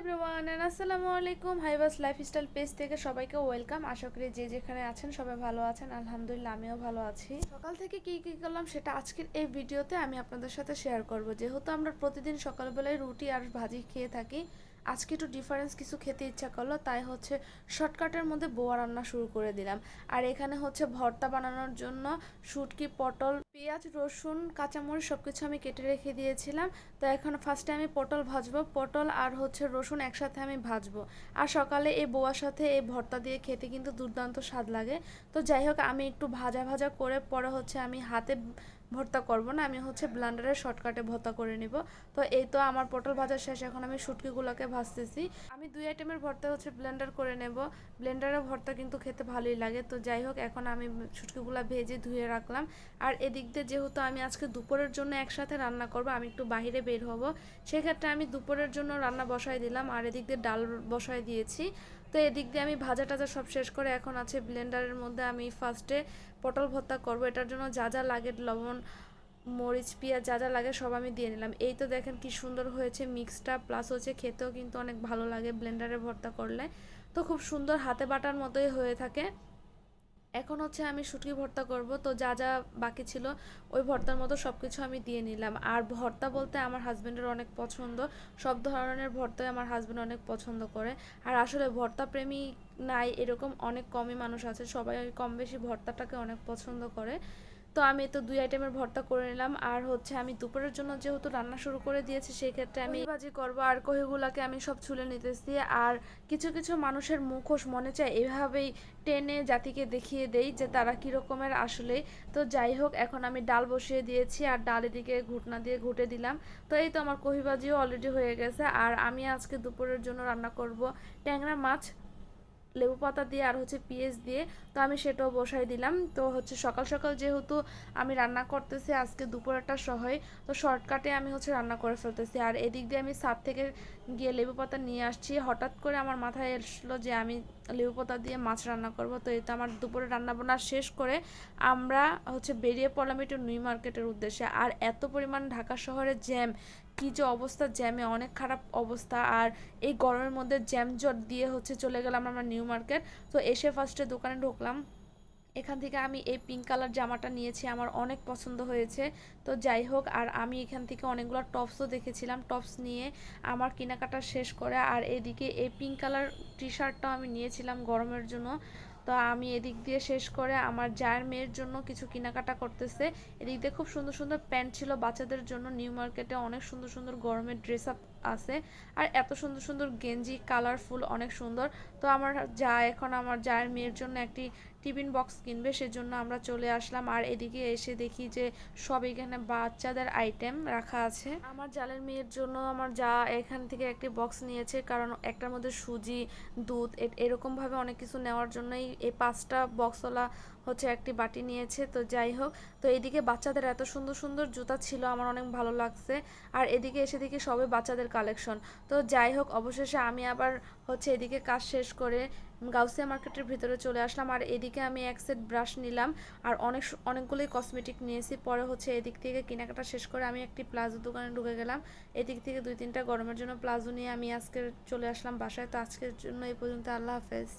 Everyone and আসসালামু আলাইকুম। হাইবাস lifestyle page থেকে সবাইকে ওয়েলকাম আশা করি যে যেখানে আছেন সবাই ভালো আছেন। আলহামদুলিল্লাহ, আমিও ভালো আছি। সকাল থেকে কি কি করলাম সেটা আজকের এই ভিডিওতে আমি আপনাদের সাথে শেয়ার করব। যেহেতু আমরা প্রতিদিন সকালবেলায় রুটি আর ভাজি খেয়ে থাকি আজকে একটু ডিফারেন্স কিছু খেতে ইচ্ছা করল, তাই হচ্ছে শর্টকাটের মধ্যে বোয়া রান্না শুরু করে দিলাম। আর এখানে হচ্ছে ভর্তা বানানোর জন্য শুটকি, পটল, পেঁয়াজ, রসুন, কাঁচামরিচ সব কিছু আমি কেটে রেখে দিয়েছিলাম। তো এখন ফার্স্টে আমি পটল ভাজবো, পটল আর হচ্ছে রসুন একসাথে আমি ভাজবো। আর সকালে এই বোয়ার সাথে এই ভর্তা দিয়ে খেতে কিন্তু দুর্দান্ত স্বাদ লাগে। তো যাই হোক, আমি একটু ভাজা ভাজা করে পরে হচ্ছে আমি হাতে ভর্তা করব না, আমি হচ্ছে ব্লান্ডারের শর্টকাটে ভর্তা করে নিব। তো এই তো আমার পটল ভাজা শেষ, এখন আমি শুটকিগুলোকে ভাজতেছি। আমি দুই আইটেমের ভর্তা হচ্ছে ব্লেন্ডার করে নেব। ব্লেন্ডারের ভর্তা কিন্তু খেতে ভালোই লাগে। তো যাই হোক, এখন আমি শুটকিগুলো ভেজে ধুয়ে রাখলাম। আর এদিক দিয়ে যেহেতু আমি আজকে দুপুরের জন্য একসাথে রান্না করব, আমি একটু বাইরে বের হব। সেক্ষেত্রে আমি দুপুরের জন্য রান্না বসাই দিলাম, আর এদিক দিয়ে ডাল বসাই দিয়েছি। তো এদিক দিয়ে আমি ভাজা টাজা সব শেষ করে এখন আছে ব্লেন্ডারের মধ্যে আমি ফার্স্টে পটল ভর্তা করব। এটার জন্য যা যা লাগে, লবণ, মরিচ, পেঁয়াজ যা যা লাগে সব আমি দিয়ে নিলাম। এই তো দেখেন কি সুন্দর হয়েছে মিক্সটা প্লাস হচ্ছে খেতেও কিন্তু অনেক ভালো লাগে ব্লেন্ডারে ভর্তা করলে। তো খুব সুন্দর হাতে বাটার মতোই হয়ে থাকে। এখন হচ্ছে আমি শুটকি ভর্তা করব। তো যা যা বাকি ছিল, ওই ভর্তার মতো সব কিছু আমি দিয়ে নিলাম। আর ভর্তা বলতে আমার হাজব্যান্ডের অনেক পছন্দ। সব ধরনের ভর্তাই আমার হাজব্যান্ড অনেক পছন্দ করে। আর আসলে ভর্তা প্রেমী নাই, এরকম অনেক কমই মানুষ আছে। সবাই কম বেশি ভর্তাটাকে অনেক পছন্দ করে। তো আমি তো দুই আইটেমের ভর্তা করে নিলাম। আর হচ্ছে আমি দুপুরের জন্য যেহেতু রান্না শুরু করে দিয়েছি সেই ক্ষেত্রে আমি ভাজি করব? আর কহিগুলাকে আমি সব ছুলে নিতেছি। আর কিছু কিছু মানুষের মুখোশ মনে চায় এভাবেই টেনে জাতিকে দেখিয়ে দেই যে তারা কীরকমের আসলে। তো যাই হোক এখন আমি ডাল বসিয়ে দিয়েছি আর ডাল এদিকে ঘুটনা দিয়ে ঘুটে দিলাম। তো এই তো আমার কহিবাজিও অলরেডি হয়ে গেছে। আর আমি আজকে দুপুরের জন্য রান্না করব ট্যাংরা মাছ। লেবু পাতা দিয়ে আর হচ্ছে পেঁয়াজ দিয়ে, তো আমি সেটাও বসাই দিলাম। তো হচ্ছে সকাল সকাল যেহেতু আমি রান্না করতেছি আজকে দুপুরটা সহই তো শর্টকাটে আমি হচ্ছে রান্না করে ফেলতেছি। আর এদিক দিয়ে আমি সাত থেকে গিয়ে লেবু পাতা নিয়ে আসছি। হঠাৎ করে আমার মাথায় এসলো যে আমি লেবু পাতা দিয়ে মাছ রান্না করব। তো এটা আমার দুপুরে রান্না বান্না শেষ করে আমরা হচ্ছে বেরিয়ে পড়লাম একটু নিউ মার্কেটের উদ্দেশ্যে। আর এত পরিমাণ ঢাকা শহরে জ্যাম কি যে অবস্থা, জ্যামে অনেক খারাপ অবস্থা, আর এই গরমের মধ্যে জ্যাম জট দিয়ে হচ্ছে চলে গেলাম আমরা নিউ মার্কেট। তো এসে ফার্স্টে দোকানে ঢুকলাম। এখান থেকে আমি এই পিঙ্ক কালার জামাটা নিয়েছি, আমার অনেক পছন্দ হয়েছে। তো যাই হোক, আর আমি এখান থেকে অনেকগুলো টপসও দেখেছিলাম। টপস নিয়ে আমার কেনাকাটা শেষ করে, আর এদিকে এই পিঙ্ক কালার টি শার্টটাও আমি নিয়েছিলাম গরমের জন্য। তো আমি এদিক দিয়ে শেষ করে আমার যার মেয়ের জন্য কিছু কেনাকাটা করতেছে। এদিক দিয়ে খুব সুন্দর সুন্দর প্যান্ট ছিল বাচ্চাদের জন্য। নিউ মার্কেটে অনেক সুন্দর সুন্দর গরমের ড্রেস আপ আছে। আর এত সুন্দর সুন্দর গেঞ্জি কালারফুল অনেক সুন্দর। তো আমার যা এখন আমার জায়ের মেয়ের জন্য একটি টিফিন বক্স কিনবে, সেজন্য আমরা চলে আসলাম। আর এদিকে এসে দেখি যে সব এখানে বাচ্চাদের আইটেম রাখা আছে। আমার জালের মেয়ের জন্য আমার যা এখান থেকে একটি বক্স নিয়েছে, কারণ একটার মধ্যে সুজি, দুধ এরকমভাবে অনেক কিছু নেওয়ার জন্যই এই পাঁচটা বক্সওয়ালা হচ্ছে একটি বাটি নিয়েছে। তো যাই হোক, তো এদিকে বাচ্চাদের এত সুন্দর সুন্দর জুতা ছিল, আমার অনেক ভালো লাগছে। আর এদিকে এসে দেখি সবে বাচ্চাদের কালেকশন তো যাই হোক, অবশেষে আমি আবার হচ্ছে এদিকে কাজ শেষ করে গাউসিয়া মার্কেটের ভিতরে চলে আসলাম। আর এদিকে আমি এক সেট ব্রাশ নিলাম। আর অনেক অনেকগুলোই কসমেটিক নিয়েছি। পরে হচ্ছে এদিক থেকে কেনাকাটা শেষ করে আমি একটি প্লাজো দোকানে ঢুকে গেলাম। এদিক থেকে দুই তিনটা গরমের জন্য প্লাজো নিয়ে আমি আজকে চলে আসলাম বাসায়। তো আজকের জন্য এই পর্যন্ত। আল্লাহ হাফেজ।